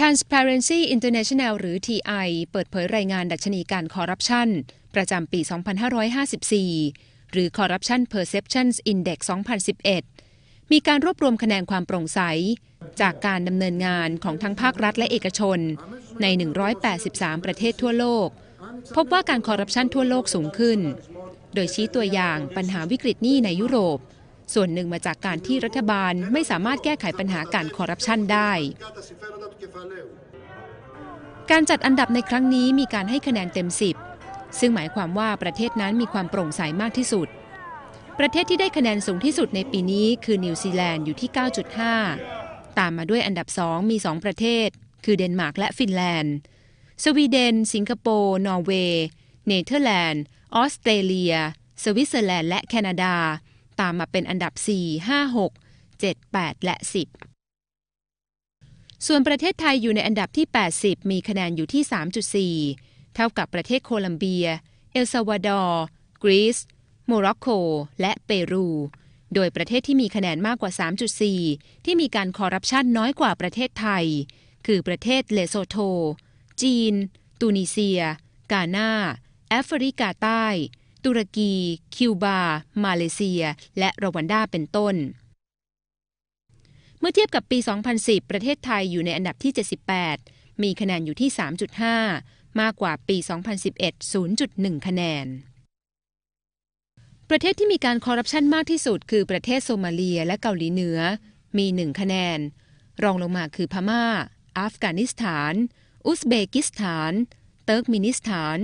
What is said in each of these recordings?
Transparency International หรือ TI เปิดเผยรายงานดัชนีการคอร์รัปชันประจำปี 2554 หรือ Corruption Perceptions Index 2011 มีการรวบรวมคะแนนความโปร่งใส จากการดำเนินงานของทั้งภาครัฐและเอกชน ใน 183 ประเทศทั่วโลก พบว่าการคอร์รัปชันทั่วโลกสูงขึ้น โดยชี้ตัวอย่างปัญหาวิกฤตหนี้ในยุโรป ส่วนหนึ่งมาจากการที่รัฐบาลไม่สามารถแก้ไขปัญหาการคอร์รัปชันได้ การจัดอันดับในครั้งนี้มีการให้คะแนนเต็ม 10 ซึ่งหมายความว่าประเทศนั้นมีความโปร่งใสมากที่สุด ประเทศที่ได้คะแนนสูงที่สุดในปีนี้คือนิวซีแลนด์อยู่ที่ 9.5 ตามมาด้วยอันดับ 2 มี 2 ประเทศ คือเดนมาร์กและฟินแลนด์ สวีเดน สิงคโปร์ นอร์เวย์ เนเธอร์แลนด์ ออสเตรเลีย สวิตเซอร์แลนด์ และแคนาดา ตามมาเป็นอันดับ 4 5 6 7 8 และ 10 ส่วนประเทศไทยอยู่ในอันดับที่ 80 มีคะแนนอยู่ที่ 3.4 เท่ากับประเทศโคลัมเบีย เอลซาวาดอร์ กรีซ โมร็อกโก และเปรู โดยประเทศที่มีคะแนนมากกว่า 3.4 ที่มีการคอร์รัปชันน้อยกว่าประเทศไทย คือประเทศเลโซโท จีน ตูนิเซีย กาหน้าแอฟริกาใต้ ตุรกี คิวบา มาเลเซีย และรวันดาเป็นต้น เมื่อเทียบกับปี 2010 ประเทศไทยอยู่ในอันดับที่ 78 มีคะแนนอยู่ที่ 3.5 มากกว่าปี 2011 0.1 คะแนนประเทศที่มีการคอร์รัปชันมากที่สุดคือประเทศโซมาเลียและเกาหลีเหนือ มี1คะแนน รองลงมาคือพม่า อัฟกานิสถาน อุซเบกิสถาน เติร์กมินิสถาน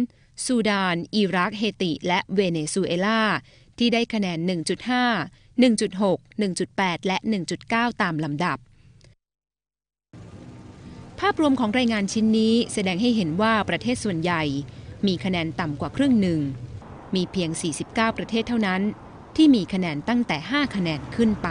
ซูดาน อิรัก เฮติ และเวเนซุเอลา ที่ได้คะแนน 1.5 1.6 1.8 และ 1.9 ตามลำดับ ภาพรวมของรายงานชิ้นนี้แสดงให้เห็นว่าประเทศส่วนใหญ่ มีคะแนนต่ำกว่าครึ่งหนึ่ง มีเพียง 49 ประเทศเท่านั้น ที่มีคะแนนตั้งแต่ 5 คะแนนขึ้นไป